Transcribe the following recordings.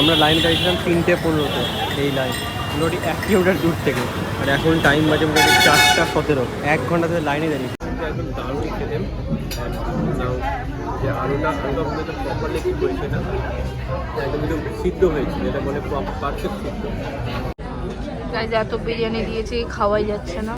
আমরা লাইন গাড়িছিলাম তিনটে পনেরোতে এই লাইন মোটামুটি এক কিলোমিটার দূর থেকে। আর এখন টাইম বাজে মোটামুটি চারটা সতেরো। এক ঘণ্টা ধরে লাইনে দাঁড়িয়ে একদম দারুণই খেতেন যে আলুটা আলুটা মধ্যে প্রপারলি কি হয়েছে না। একদম একদম সিদ্ধ হয়েছে। পারফেক্ট সিদ্ধ। গাইজ এত বিরিয়ানি দিয়েছে খাওয়াই যাচ্ছে না।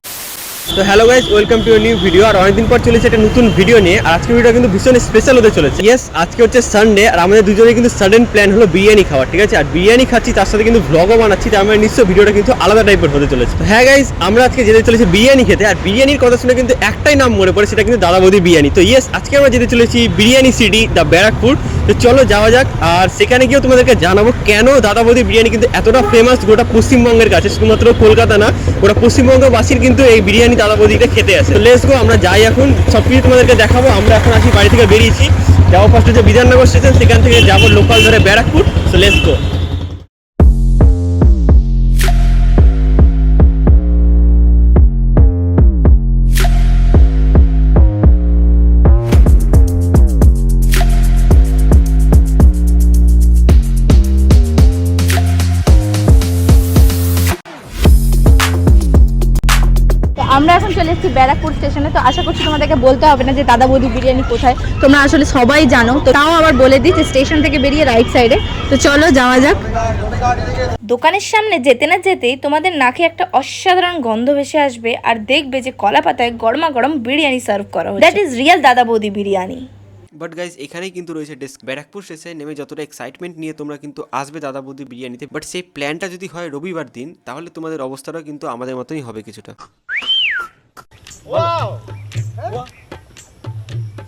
তো hello guys welcome to new video আর অনেকদিন পর চলেছে একটা নতুন ভিডিও নিয়ে। আর আজকের ভিডিও কিন্তু ভীষণ স্পেশাল হতে চলেছে। ইয়েস আজকে হচ্ছে সানডে আর আমাদের দুজনে কিন্তু সাডেন প্ল্যান হলো বিরিয়ানি খাওয়ার, ঠিক আছে? আর বিরিয়ানি খাচ্ছি, তার সাথে কিন্তু ভ্লগও বানাচ্ছি, তার মানে নিশ্চয় ভিডিওটা কিন্তু আলাদা টাইপের হতে চলেছে। হ্যাঁ গাইজ আমরা আজকে যেতে চলেছি বিরিয়ানি খেতে, আর বিরিয়ানির কথা শুনে কিন্তু একটাই নাম মনে পড়ে, সেটা কিন্তু দাদা বৌদি বিরিয়ানি। তো ইয়েস আজকে আমরা যেতে চলেছি বিরিয়ানি সিটি দ্য ব্যারাকপুর তো চলো যাওয়া যাক, আর সেখানে গিয়েও তোমাদেরকে জানাব কেন দাদা বৌদি বিরিয়ানি কিন্তু এতটা ফেমাস গোটা পশ্চিমবঙ্গের কাছে, শুধুমাত্র কলকাতা না, গোটা পশ্চিমবঙ্গবাসীর কিন্তু এই বিরিয়ানি দাদা বৌদিটা খেতে আসে। তো লেস গো আমরা যাই এখন, সব কিছু তোমাদেরকে দেখাবো, আমরা এখন আসি বাড়ি থেকে বেরিয়েছি। যাব ফার্স্ট হচ্ছে বিধাননগর স্টেশন সেখান থেকে যাব লোকাল ধরে ব্যারাকপুর তো লেস গো আমরা এখন চলে এসেছি ব্যারাকপুর স্টেশনে তো আশা করছি তোমাদেরকে বলতে হবে না যে দাদা বৌদি বিরিয়ানি কোথায়। তোমরা আসলে সবাই জানো তো তাও আবার বলে দিই যে স্টেশন থেকে বেরিয়ে রাইট সাইডে তো চলো যাওয়া যাক। দোকানের সামনে যেতে না যেতেই তোমাদের নাকে একটা অসাধারণ গন্ধ ভেসে আসবে আর দেখবে যে কলা পাতায় গরমা গরম বিরিয়ানি সার্ভ করা হচ্ছে। দ্যাট ইজ রিয়েল দাদা বৌদি বিরিয়ানি। বাট গাইজ এখানেই কিন্তু রয়েছে ডেস্ক ব্যারাকপুর স্টেশনে নেমে যতটা এক্সাইটমেন্ট নিয়ে তোমরা কিন্তু আসবে দাদা বৌদি বিরিয়ানিতে বাট সেই প্ল্যানটা যদি হয় রবিবার দিন তাহলে তোমাদের অবস্থাটাও কিন্তু আমাদের মতনই হবে কিছুটা।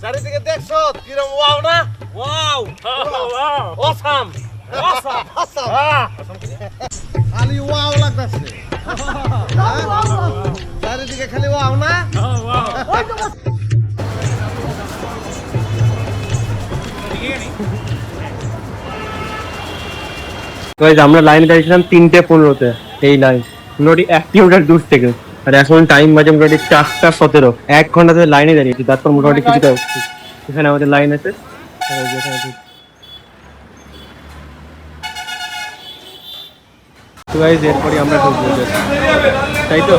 চারিদিকে দেখছ? কিরম ওয়াও না? ওয়াও অসাম খালি ওয়াও লাগতেছে। চারিদিকে খালি ওয়াও না? আমরা লাইন গাড়িছিলাম তিনটে পনেরোতে এই লাইন মোটামুটি এক কিলোমিটার দূর থেকে। আর এখন টাইম বাজে মোটামুটি চারটা সতেরো। এক ঘণ্টা ধরে লাইনে দাঁড়িয়েছি তারপর মোটামুটি কিছুটা এখানে আমাদের লাইন আছে। এরপরই আমরা তাই তো?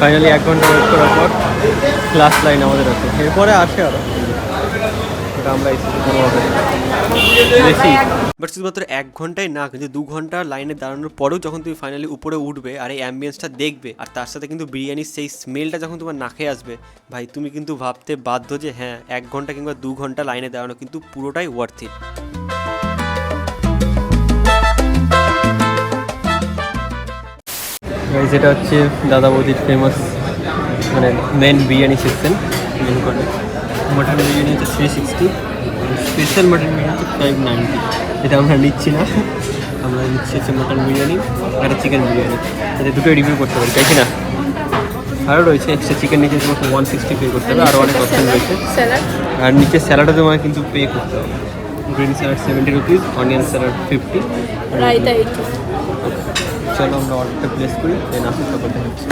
ফাইনালি এক ঘণ্টা করার পর ক্লাস লাইন আমাদের আছে। এরপরে আছে আরও। আমরা বেশি বাট শুধুমাত্র এক ঘন্টায় না, কিন্তু দু ঘণ্টা লাইনে দাঁড়ানোর পরেও যখন তুমি ফাইনালি উপরে উঠবে আর এই অ্যাম্বিয়েন্সটা দেখবে, আর তার সাথে কিন্তু বিরিয়ানির সেই স্মেলটা যখন তোমার নাকে আসবে, ভাই তুমি কিন্তু ভাবতে বাধ্য যে হ্যাঁ এক ঘণ্টা কিংবা দু ঘণ্টা লাইনে দাঁড়ানো কিন্তু পুরোটাই ওয়ার্থ ইট গাইজ এটা হচ্ছে দাদা বৌদির ফেমাস মানে মেন বিরিয়ানি সেকশন মেন করে মটন বিরিয়ানি হচ্ছে three sixty special mutton biryani five ninety এটা আমরা নিচ্ছি না। আমরা নিচ্ছি হচ্ছে মাটন বিরিয়ানি আর চিকেন বিরিয়ানি। এটা দুটোই রিভিউ করতে পারি তাই কি না? আরও রয়েছে এক্সট্রা চিকেন নিচে তোমাকে ওয়ান সিক্সটি পে করতে হবে আরও অনেক অপশন রয়েছে। আর নিচে স্যালাডও তোমাকে কিন্তু পে করতে হবে। Green salad seventy rupees onion salad fifty চলো আমরা অর্ডারটা প্লেস করি দেন আসুন দেখা হচ্ছে।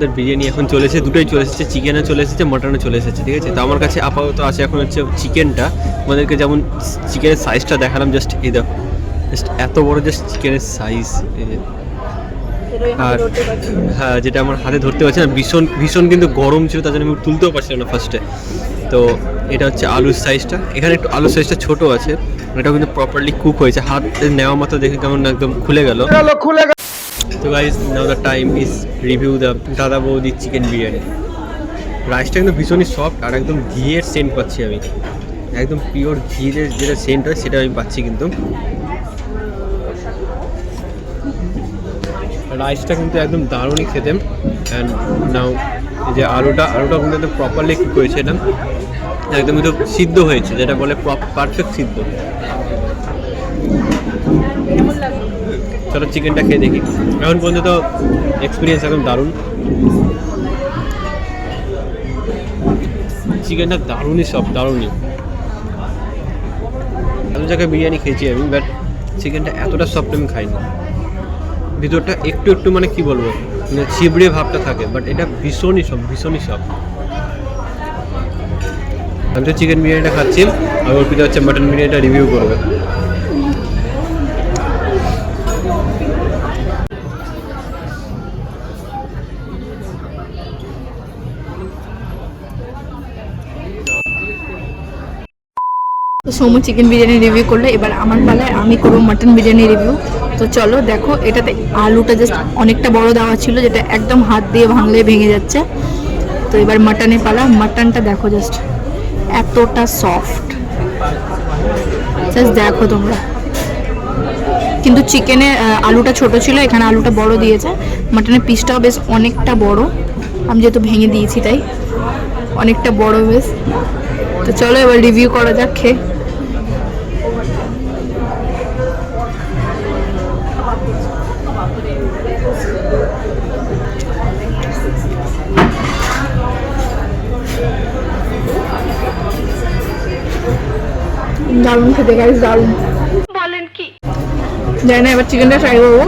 আমাদের বিরিয়ানি এখন চলে এসেছে দুটোই চলে এসেছে চিকেনও চলে এসেছে মটনও চলে এসেছে ঠিক আছে? তো আমার কাছে আপাতত আছে এখন হচ্ছে চিকেনটা। আমাদেরকে যেমন চিকেনের সাইজটা দেখালাম জাস্ট এই দেখো জাস্ট এত বড় জাস্ট চিকেনের সাইজ আর হ্যাঁ যেটা আমার হাতে ধরতে পারছি না ভীষণ ভীষণ কিন্তু গরম ছিল তার জন্য আমি তুলতেও পারছিলাম না ফার্স্টে তো এটা হচ্ছে আলুর সাইজটা এখানে একটু আলুর সাইজটা ছোট আছে এটাও কিন্তু প্রপারলি কুক হয়েছে হাত নেওয়া মাত্র দেখে কেমন একদম খুলে গেল খুলে গেল। তো guys now the time is review the Dada Boudi chicken biryani. রাইসটা কিন্তু ভীষণই সফট আর একদম ঘিয়ের সেন্ট পাচ্ছি আমি। একদম পিওর ঘিয়ের যেটা সেন্ট হয়, সেটা আমি পাচ্ছি কিন্তু। রাইসটা কিন্তু একদম দারুণই খেতে। অ্যান্ড নাও যে আলুটা আলুটা কিন্তু একদম প্রপারলি হয়েছে এটা। একদম কিন্তু সিদ্ধ হয়েছে, যেটা বলে পারফেক্ট সিদ্ধ। চলো চিকেনটা খেয়ে দেখি। এখন পর্যন্ত তো এক্সপিরিয়েন্স একদম দারুণ। চিকেনটা দারুণই সব, দারুণই। এত জায়গায় বিরিয়ানি খেয়েছি আমি বাট চিকেনটা এতটা সফট আমি খাইনি। ভিতরটা একটু একটু মানে কি বলব মানে চিবড়ে ভাবটা থাকে বাট এটা ভীষণই সব ভীষণই সব আমি তো চিকেন বিরিয়ানিটা খাচ্ছি, আর অর্পিতা হচ্ছে মাটন বিরিয়ানিটা রিভিউ করবে। তো সোমু চিকেন বিরিয়ানি রিভিউ করল, এবার আমার পালায় আমি করব মাটন বিরিয়ানি রিভিউ তো চলো দেখো, এটাতে আলুটা জাস্ট অনেকটা বড় দেওয়া ছিল, যেটা একদম হাত দিয়ে ভাঙলে ভেঙে যাচ্ছে। তো এবার মাটনে পালা মাটনটা দেখো জাস্ট এতটা সফট জাস্ট দেখো তোমরা। কিন্তু চিকেনে আলুটা ছোট ছিল, এখানে আলুটা বড় দিয়েছে। মাটনের পিসটাও বেশ অনেকটা বড়। আমি যেহেতু ভেঙে দিয়েছি তাই, অনেকটা বড় বেশ। তো চলো এবার রিভিউ করা যাক খেয়ে। দারুণ খেতে গাইস দারুণ। বলেন কি? জানি না এবার চিকেনটা ট্রাই করব।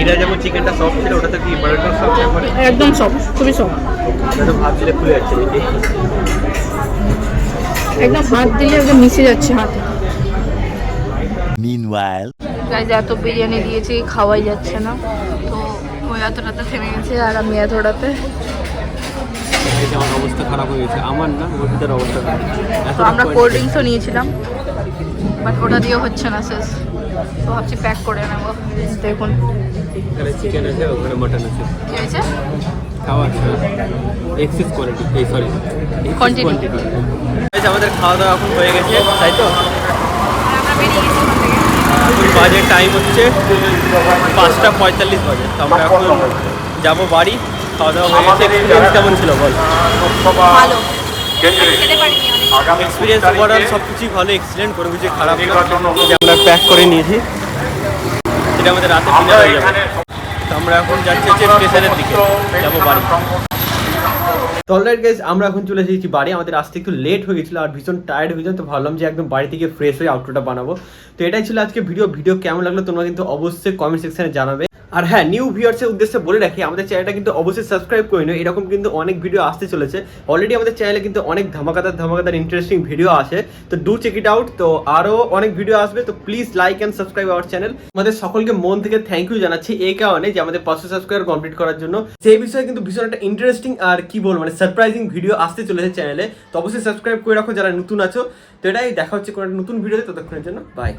এটা যেমন চিকেনটা সফট ছিল ওটাতে কি বাটারটা সফট একবারে একদম সব খুবই এটা তো ভাত খুলে যাচ্ছে। একদম হাত দিলে একদম মিশে যাচ্ছে হাতে। Meanwhile. গাইজ এত বিরিয়ানি দিয়েছি খাওয়াই যাচ্ছে না। তো ওই এতটাতে থেমে গেছে আর আমি এতটাতে। আমার অবস্থা খারাপ হয়ে গেছে। আমার না অর্পিতার অবস্থা খারাপ। তো আমরা কোল্ড ড্রিঙ্কসও নিয়েছিলাম বাট ওটা দিয়েও হচ্ছে না শেষ। তো ভাবছি প্যাক করে নেব। দেখুন। চিকেন আছে ওখানে মাটন আছে। কি হয়েছে? খাওয়া এক্সেস কোয়ালিটি এই সরি Quantity. আমাদের খাওয়া দাওয়া এখন হয়ে গেছে তাই তো? বাজে টাইম হচ্ছে পাঁচটা পঁয়তাল্লিশ বাজে তো আমরা এখন যাব বাড়ি খাওয়া দাওয়া হয়ে গেছে। এক্সপিরিয়েন্স কেমন ছিল বল? এক্সপিরিয়েন্স ওভারঅল সব কিছুই ভালো এক্সিলেন্ট কোনো কিছু খারাপ আমরা প্যাক করে নিয়েছি। সেটা আমাদের রাতে ডিনার হয়ে যাবে। তো আমরা এখন যাচ্ছি হচ্ছে স্টেশনের দিকে যাব বাড়ি। তো অলরাইট গাইজ আমরা এখন চলে এসেছি বাড়ি। আমাদের আসতে একটু লেট হয়ে গেছিল আর ভীষণ টায়ার্ড হয়ে তো ভাবলাম যে একদম বাড়ি থেকে ফ্রেশ হয়ে আউটরোটা বানাবো। তো এটাই ছিল আজকে ভিডিও ভিডিও কেমন লাগল তোমরা কিন্তু অবশ্যই কমেন্ট সেকশনে জানাবে। আর হ্যাঁ নিউ ভিউয়ার্সের উদ্দেশ্যে বলে রাখি, আমাদের চ্যানেলটা কিন্তু অবশ্যই সাবস্ক্রাইব করে নিও। এরকম কিন্তু অনেক ভিডিও আসতে চলেছে। অলরেডি আমাদের চ্যানেলে কিন্তু অনেক ধামাকাদার ধামাকাদার ইন্টারেস্টিং ভিডিও আসে। তো ডু চেক ইট আউট তো আরও অনেক ভিডিও আসবে। তো please like and subscribe our channel আমাদের সকলকে মন থেকে থ্যাংক ইউ জানাচ্ছি এই কারণে যে আমাদের পাঁচশো সাবস্ক্রাইবার কমপ্লিট করার জন্য। সেই বিষয়ে কিন্তু ভীষণ একটা ইন্টারেস্টিং আর কি বলব মানে সারপ্রাইজিং ভিডিও আসতে চলেছে চ্যানেলে তো অবশ্যই সাবস্ক্রাইব করে রাখো যারা নতুন আছো। তো এটাই, দেখা হচ্ছে কোনো একটা নতুন ভিডিওতে ততক্ষণের জন্য বাই